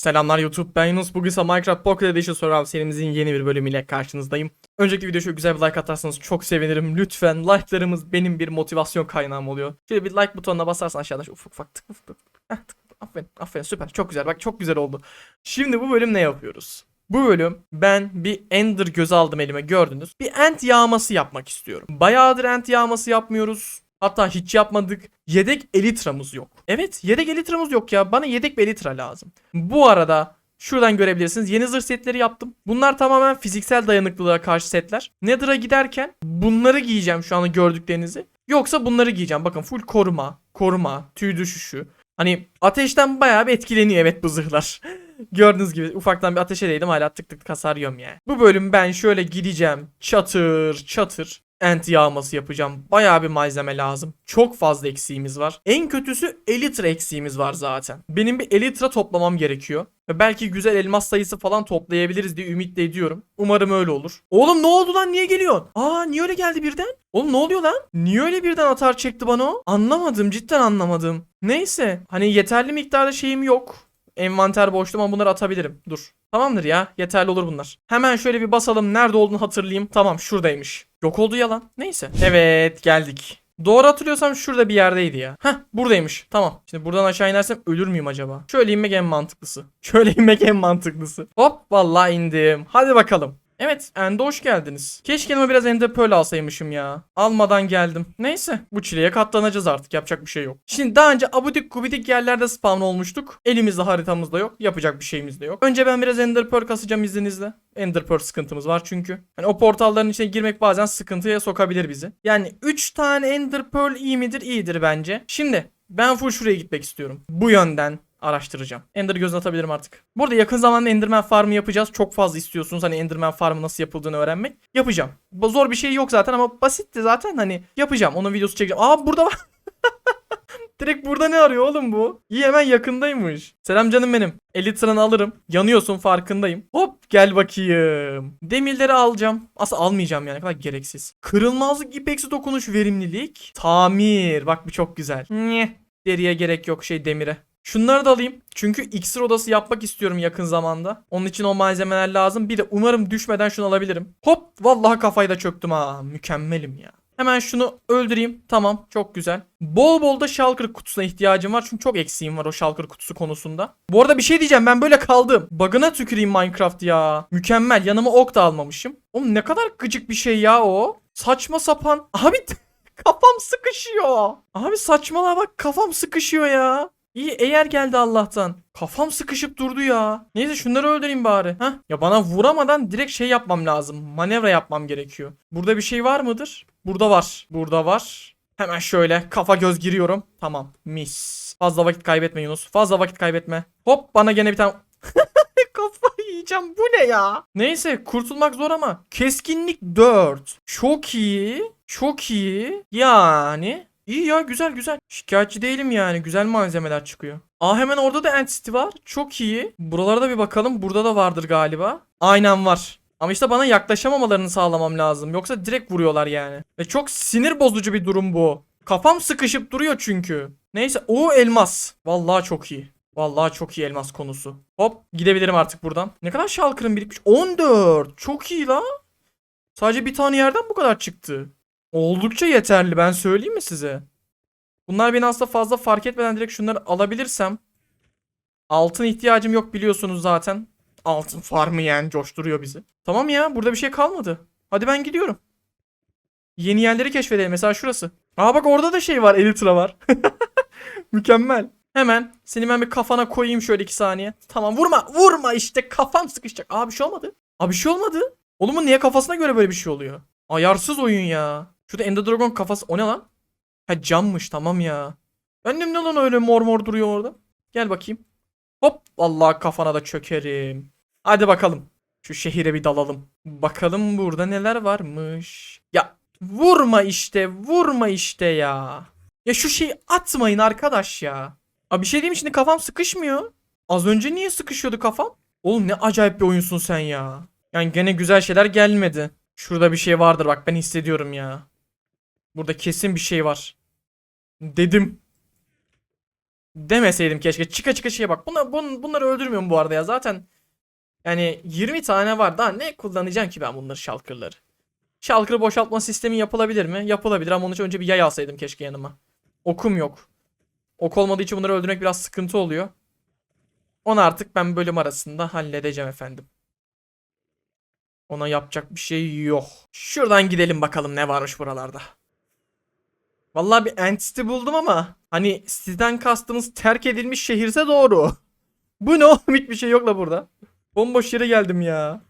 Selamlar YouTube ben Yunus. Bugün ise Minecraft Pocket Edition Survival serimizin yeni bir bölümüyle karşınızdayım. Öncelikle videoya şöyle güzel bir like atarsanız çok sevinirim. Lütfen like'larımız benim bir motivasyon kaynağım oluyor. Şöyle bir like butonuna basarsan aşağıdan şu ufak ufak tık tık tık. Heh, tık. Aferin aferin süper çok güzel bak çok güzel oldu. Şimdi bu bölüm ne yapıyoruz? Bu bölüm ben bir ender göz aldım elime gördünüz. Bir ent yağması yapmak istiyorum. Bayağıdır ent yağması yapmıyoruz. Hatta hiç yapmadık. Yedek elitramız yok. Evet yedek elitramız yok ya. Bana yedek bir elitra lazım. Bu arada şuradan görebilirsiniz. Yeni zırh setleri yaptım. Bunlar tamamen fiziksel dayanıklılığa karşı setler. Nether'a giderken bunları giyeceğim şu an gördüklerinizi. Yoksa bunları giyeceğim. Bakın full koruma, koruma, tüy düşüşü. Hani ateşten bayağı bir etkileniyor evet bu zırhlar. Gördüğünüz gibi ufaktan bir ateşe değdim hala tık tık hasar yiyorum yani. Bu bölüm ben şöyle gideceğim çatır çatır ent yağması yapacağım. Bayağı bir malzeme lazım. Çok fazla eksiğimiz var. En kötüsü elitra eksiğimiz var zaten. Benim bir elitra toplamam gerekiyor. Ve belki güzel elmas sayısı falan toplayabiliriz diye ümit de ediyorum. Umarım öyle olur. Oğlum ne oldu lan niye geliyorsun? Aa niye öyle geldi birden? Oğlum ne oluyor lan? Niye öyle birden atar çekti bana o? Anlamadım cidden anlamadım. Neyse hani yeterli miktarda şeyim yok. Envanter boşluğum ama bunları atabilirim. Dur. Tamamdır ya. Yeterli olur bunlar. Hemen şöyle bir basalım. Nerede olduğunu hatırlayayım. Tamam şuradaymış. Yok oldu yalan. Neyse. Evet geldik. Doğru hatırlıyorsam şurada bir yerdeydi ya. Heh buradaymış. Tamam. Şimdi buradan aşağı inersem ölür müyüm acaba? Şöyle inmek en mantıklısı. Şöyle inmek en mantıklısı. Hop vallahi indim. Hadi bakalım. Evet, Ende hoş geldiniz. Keşke elime biraz Ender Pearl alsaymışım ya. Almadan geldim. Neyse, bu çileye katlanacağız artık. Yapacak bir şey yok. Şimdi daha önce abudik gubidik yerlerde spawn olmuştuk. Elimizde haritamız da yok. Yapacak bir şeyimiz de yok. Önce ben biraz Ender Pearl kasacağım izninizle. Ender Pearl sıkıntımız var çünkü. Hani o portalların içine girmek bazen sıkıntıya sokabilir bizi. Yani 3 tane Ender Pearl iyi midir? İyidir bence. Şimdi ben full şuraya gitmek istiyorum. Bu yönden araştıracağım. Ender gözüne atabilirim artık. Burada yakın zamanda Enderman farmı yapacağız. Çok fazla istiyorsunuz hani Enderman farmı nasıl yapıldığını öğrenmek. Yapacağım. Zor bir şey yok zaten ama basitti zaten hani yapacağım. Onun videosu çekeceğim. Aa burada var. Direkt burada ne arıyor oğlum bu? İyi hemen yakındaymış. Selam canım benim. Elitra'nı alırım. Yanıyorsun farkındayım. Hop gel bakayım. Demirleri alacağım. Aslında almayacağım yani kadar gereksiz. Kırılmazlık ipeksi dokunuş verimlilik. Tamir. Bak bu çok güzel. Nyeh. Deriye gerek yok şey demire. Şunları da alayım. Çünkü iksir odası yapmak istiyorum yakın zamanda. Onun için o malzemeler lazım. Bir de umarım düşmeden şunu alabilirim. Hop vallahi kafayı da çöktüm ha. Mükemmelim ya. Hemen şunu öldüreyim. Tamam çok güzel. Bol bol da shulker kutusuna ihtiyacım var. Çünkü çok eksiğim var o shulker kutusu konusunda. Bu arada bir şey diyeceğim ben böyle kaldım. Bug'ına tüküreyim Minecraft ya. Mükemmel yanıma ok da almamışım. Oğlum ne kadar gıcık bir şey ya o. Saçma sapan. Abi kafam sıkışıyor. Abi saçmalığa bak kafam sıkışıyor ya. İyi eğer geldi Allah'tan. Kafam sıkışıp durdu ya. Neyse şunları öldüreyim bari. Heh. Ya bana vuramadan direkt şey yapmam lazım. Manevra yapmam gerekiyor. Burada bir şey var mıdır? Burada var. Burada var. Hemen şöyle kafa göz giriyorum. Tamam. Mis. Fazla vakit kaybetme Yunus. Fazla vakit kaybetme. Hop bana gene bir tane... Kafayı yiyeceğim. Bu ne ya? Neyse kurtulmak zor ama. Keskinlik 4. Çok iyi. Çok iyi. Yani İyi ya güzel güzel. Şikayetçi değilim yani. Güzel malzemeler çıkıyor. Aa hemen orada da entity var. Çok iyi. Buralara da bir bakalım. Burada da vardır galiba. Aynen var. Ama işte bana yaklaşamamalarını sağlamam lazım. Yoksa direkt vuruyorlar yani. Ve çok sinir bozucu bir durum bu. Kafam sıkışıp duruyor çünkü. Neyse o elmas. Vallahi çok iyi. Vallahi çok iyi elmas konusu. Hop gidebilirim artık buradan. Ne kadar şalkırım birikmiş. 14. Çok iyi la. Sadece bir tane yerden bu kadar çıktı. Oldukça yeterli ben söyleyeyim mi size? Bunlar beni aslında fazla fark etmeden direkt şunları alabilirsem. Altın ihtiyacım yok biliyorsunuz zaten. Altın farmı yani coşturuyor bizi. Tamam ya burada bir şey kalmadı. Hadi ben gidiyorum. Yeni yerleri keşfedelim. Mesela şurası. Aa bak orada da şey var. Elytra var. Mükemmel. Hemen seni ben bir kafana koyayım şöyle iki saniye. Tamam vurma vurma işte kafam sıkışacak. Aa bir şey olmadı. Aa bir şey olmadı. Oğlum niye kafasına göre böyle bir şey oluyor? Ayarsız oyun ya. Şurada Ender Dragon kafası. O ne lan? Ha cammış tamam ya. Benim ne lan öyle mor mor duruyor orada. Gel bakayım. Hop vallahi kafana da çökerim. Hadi bakalım. Şu şehire bir dalalım. Bakalım burada neler varmış. Ya vurma işte vurma işte ya. Ya şu şeyi atmayın arkadaş ya. Abi bir şey diyeyim şimdi kafam sıkışmıyor. Az önce niye sıkışıyordu kafam? Oğlum ne acayip bir oyunsun sen ya. Yani gene güzel şeyler gelmedi. Şurada bir şey vardır bak ben hissediyorum ya. Burada kesin bir şey var. Dedim. Demeseydim keşke. Çıka çıka şeye bak. Bunlar, bun, bunları öldürmüyorum bu arada ya. Zaten yani 20 tane var. Daha ne kullanacağım ki ben bunları şalkırları? Şalkır boşaltma sistemi yapılabilir mi? Yapılabilir ama onun için önce bir yay alsaydım keşke yanıma. Okum yok. Ok olmadığı için bunları öldürmek biraz sıkıntı oluyor. Onu artık ben bölüm arasında halledeceğim efendim. Ona yapacak bir şey yok. Şuradan gidelim bakalım ne varmış buralarda. Vallahi bir entity buldum ama hani sizden kastımız terk edilmiş şehirse doğru. Bu ne oğlum hiçbir şey yok la burada. Bomboş yere geldim ya.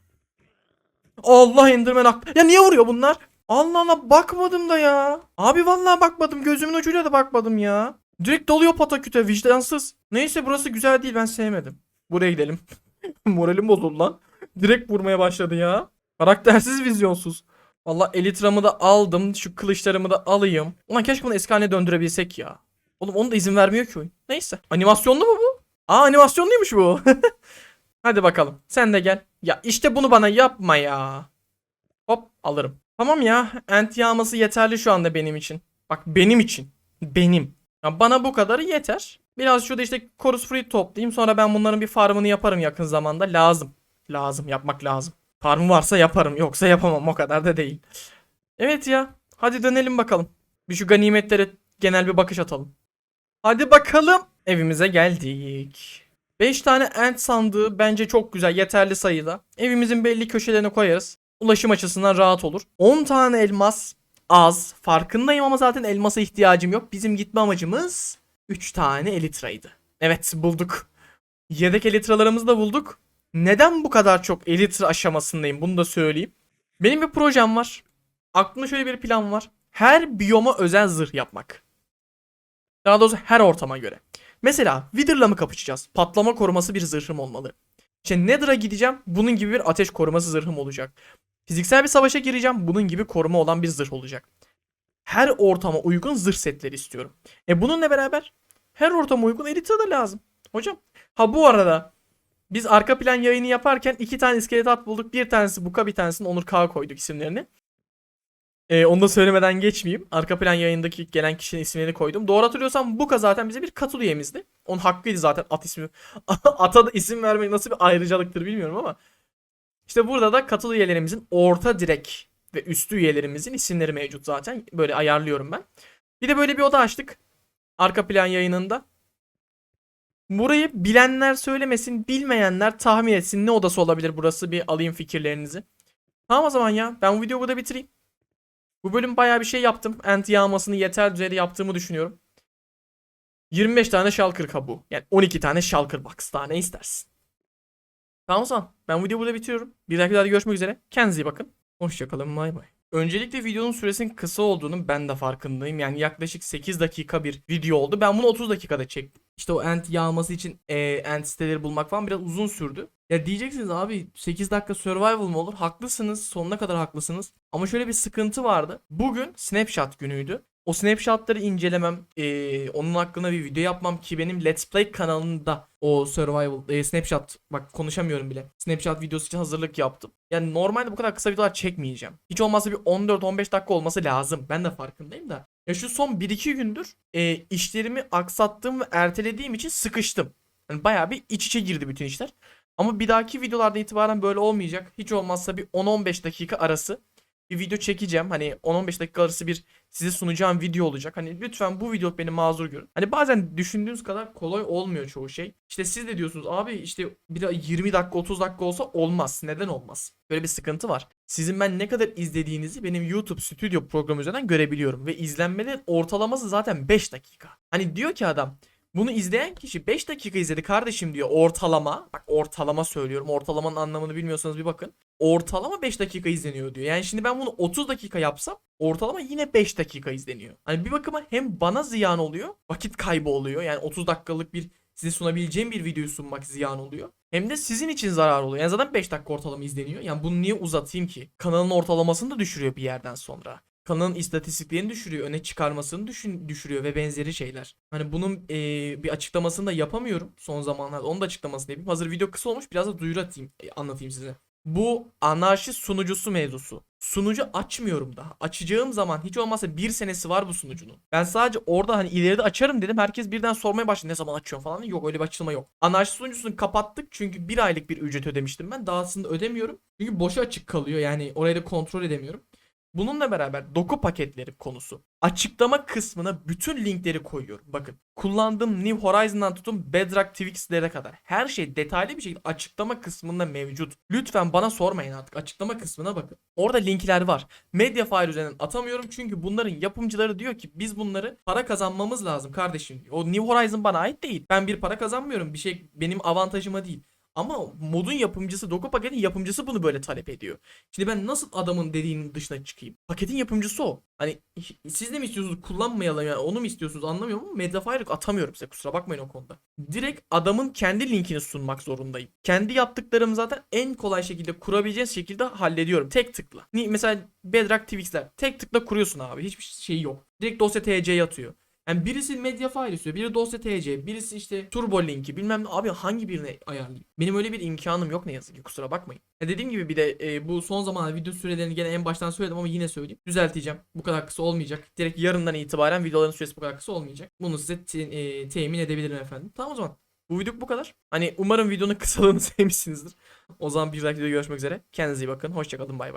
Allah Enderman ak. Ya niye vuruyor bunlar? Allah Allah bakmadım da ya. Abi vallahi bakmadım gözümün ucuyla da bakmadım ya. Direkt doluyor pataküte vicdansız. Neyse burası güzel değil ben sevmedim. Buraya gidelim. Moralim bozuldu lan. Direkt vurmaya başladı ya. Karaktersiz vizyonsuz. Valla elitramı da aldım. Şu kılıçlarımı da alayım. Ulan keşke bunu eski haline döndürebilsek ya. Oğlum onu da izin vermiyor ki oyun. Neyse. Animasyonlu mu bu? Aa animasyonluymuş bu. Hadi bakalım. Sen de gel. Ya işte bunu bana yapma ya. Hop alırım. Tamam ya. Ent yağması yeterli şu anda benim için. Bak benim için. Benim. Ya bana bu kadarı yeter. Biraz şurada işte chorus fruit toplayayım. Sonra ben bunların bir farmını yaparım yakın zamanda. Lazım. Lazım. Yapmak lazım. Farmı varsa yaparım. Yoksa yapamam. O kadar da değil. Evet ya. Hadi dönelim bakalım. Bir şu ganimetlere genel bir bakış atalım. Hadi bakalım. Evimize geldik. 5 tane ant sandığı bence çok güzel. Yeterli sayıda. Evimizin belli köşelerine koyarız. Ulaşım açısından rahat olur. 10 tane elmas az. Farkındayım ama zaten elmasa ihtiyacım yok. Bizim gitme amacımız 3 tane elitraydı. Evet bulduk. Yedek elitralarımızı da bulduk. Neden bu kadar çok elitra aşamasındayım bunu da söyleyeyim. Benim bir projem var. Aklımda şöyle bir plan var. Her biyoma özel zırh yapmak. Daha doğrusu her ortama göre. Mesela Wither'la mı kapışacağız? Patlama koruması bir zırhım olmalı. İşte Nether'a gideceğim. Bunun gibi bir ateş koruması zırhım olacak. Fiziksel bir savaşa gireceğim. Bunun gibi koruma olan bir zırh olacak. Her ortama uygun zırh setleri istiyorum. E bununla beraber her ortama uygun elitra da lazım. Hocam. Ha bu arada biz arka plan yayını yaparken iki tane iskelet at bulduk. Bir tanesi Buka bir tanesini Onur K koyduk isimlerini. Ee, onu da söylemeden geçmeyeyim. Arka plan yayındaki gelen kişinin isimlerini koydum. Doğru hatırlıyorsam Buka zaten bize bir katıl üyemizdi. Onun hakkıydı zaten at ismi. Ata da isim vermek nasıl bir ayrıcalıktır bilmiyorum ama. İşte burada da katıl üyelerimizin orta direk ve üstü üyelerimizin isimleri mevcut zaten. Böyle ayarlıyorum ben. Bir de böyle bir oda açtık. Arka plan yayınında. Burayı bilenler söylemesin, bilmeyenler tahmin etsin ne odası olabilir burası bir alayım fikirlerinizi. Tamam o zaman ya ben bu videoyu burada bitireyim. Bu bölüm bayağı bir şey yaptım. Ant yağmasını yeter düzeyde yaptığımı düşünüyorum. 25 tane shulker kabuğu. Yani 12 tane shulker box. Daha ne istersin? Tamam o zaman. Ben videoyu burada bitiriyorum. Bir dahaki videoda görüşmek üzere. Kendinize iyi bakın. Hoşçakalın. Bay bay. Öncelikle videonun süresinin kısa olduğunu ben de farkındayım. Yani yaklaşık 8 dakika bir video oldu. Ben bunu 30 dakikada çektim. İşte o ant yağması için e, ant siteleri bulmak falan biraz uzun sürdü. Ya diyeceksiniz abi 8 dakika survival mı olur? Haklısınız. Sonuna kadar haklısınız. Ama şöyle bir sıkıntı vardı. Bugün snapshot günüydü. O snapshotları incelemem, e, onun hakkında bir video yapmam ki benim Let's Play kanalında o survival, e, snapshot, bak konuşamıyorum bile. Snapshot videosu için hazırlık yaptım. Yani normalde bu kadar kısa videolar çekmeyeceğim. Hiç olmazsa bir 14-15 dakika olması lazım. Ben de farkındayım da. Ya şu son 1-2 gündür e, işlerimi aksattığım ve ertelediğim için sıkıştım. Yani bayağı bir iç içe girdi bütün işler. Ama bir dahaki videolarda itibaren böyle olmayacak. Hiç olmazsa bir 10-15 dakika arası bir video çekeceğim. Hani 10-15 dakika arası bir size sunacağım video olacak. Hani lütfen bu video beni mazur görün. Hani bazen düşündüğünüz kadar kolay olmuyor çoğu şey. İşte siz de diyorsunuz abi işte bir de 20 dakika 30 dakika olsa olmaz. Neden olmaz? Böyle bir sıkıntı var. Sizin ben ne kadar izlediğinizi benim YouTube stüdyo programı üzerinden görebiliyorum. Ve izlenmelerin ortalaması zaten 5 dakika. Hani diyor ki adam bunu izleyen kişi 5 dakika izledi kardeşim diyor ortalama. Bak ortalama söylüyorum. Ortalamanın anlamını bilmiyorsanız bir bakın. Ortalama 5 dakika izleniyor diyor. Yani şimdi ben bunu 30 dakika yapsam ortalama yine 5 dakika izleniyor. Hani bir bakıma hem bana ziyan oluyor, vakit kaybı oluyor. Yani 30 dakikalık bir size sunabileceğim bir videoyu sunmak ziyan oluyor. Hem de sizin için zarar oluyor. Yani zaten 5 dakika ortalama izleniyor. Yani bunu niye uzatayım ki? Kanalın ortalamasını da düşürüyor bir yerden sonra kanalın istatistiklerini düşürüyor, öne çıkarmasını düşün, düşürüyor ve benzeri şeyler. Hani bunun e, bir açıklamasını da yapamıyorum son zamanlarda. Onun da açıklamasını yapayım. Hazır video kısa olmuş biraz da duyuru atayım, e, anlatayım size. Bu anarşi sunucusu mevzusu. Sunucu açmıyorum daha. Açacağım zaman hiç olmazsa bir senesi var bu sunucunun. Ben sadece orada hani ileride açarım dedim. Herkes birden sormaya başladı ne zaman açıyorsun falan. Yok öyle bir açılma yok. Anarşi sunucusunu kapattık çünkü bir aylık bir ücret ödemiştim ben. Dahasını ödemiyorum. Çünkü boşa açık kalıyor yani orayı da kontrol edemiyorum. Bununla beraber doku paketleri konusu. Açıklama kısmına bütün linkleri koyuyorum. Bakın kullandığım New Horizon'dan tutun Bedrock Twix'lere kadar. Her şey detaylı bir şekilde açıklama kısmında mevcut. Lütfen bana sormayın artık. Açıklama kısmına bakın. Orada linkler var. Mediafire üzerinden atamıyorum çünkü bunların yapımcıları diyor ki biz bunları para kazanmamız lazım kardeşim. O New Horizon bana ait değil. Ben bir para kazanmıyorum. Bir şey benim avantajıma değil. Ama modun yapımcısı, Doku paketin yapımcısı bunu böyle talep ediyor. Şimdi ben nasıl adamın dediğinin dışına çıkayım? Paketin yapımcısı o. Hani siz de mi istiyorsunuz kullanmayalım yani onu mu istiyorsunuz anlamıyorum ama Mediafire atamıyorum size kusura bakmayın o konuda. Direkt adamın kendi linkini sunmak zorundayım. Kendi yaptıklarımı zaten en kolay şekilde kurabileceğiniz şekilde hallediyorum. Tek tıkla. Mesela Bedrock Twix'ler tek tıkla kuruyorsun abi. Hiçbir şey yok. Direkt dosya TC'ye atıyor. Yani birisi Mediafire istiyor, biri dosya TC, birisi işte Turbo linki bilmem ne. Abi hangi birini ayarlayayım? Benim öyle bir imkanım yok ne yazık ki kusura bakmayın. Ya dediğim gibi bir de e, bu son zamanlarda video sürelerini gene en baştan söyledim ama yine söyleyeyim. Düzelteceğim. Bu kadar kısa olmayacak. Direkt yarından itibaren videoların süresi bu kadar kısa olmayacak. Bunu size te- e, temin edebilirim efendim. Tamam o zaman. Bu video bu kadar. Hani umarım videonun kısalığını sevmişsinizdir. O zaman bir dahaki videoda görüşmek üzere. Kendinize iyi bakın. Hoşçakalın. Bay bay.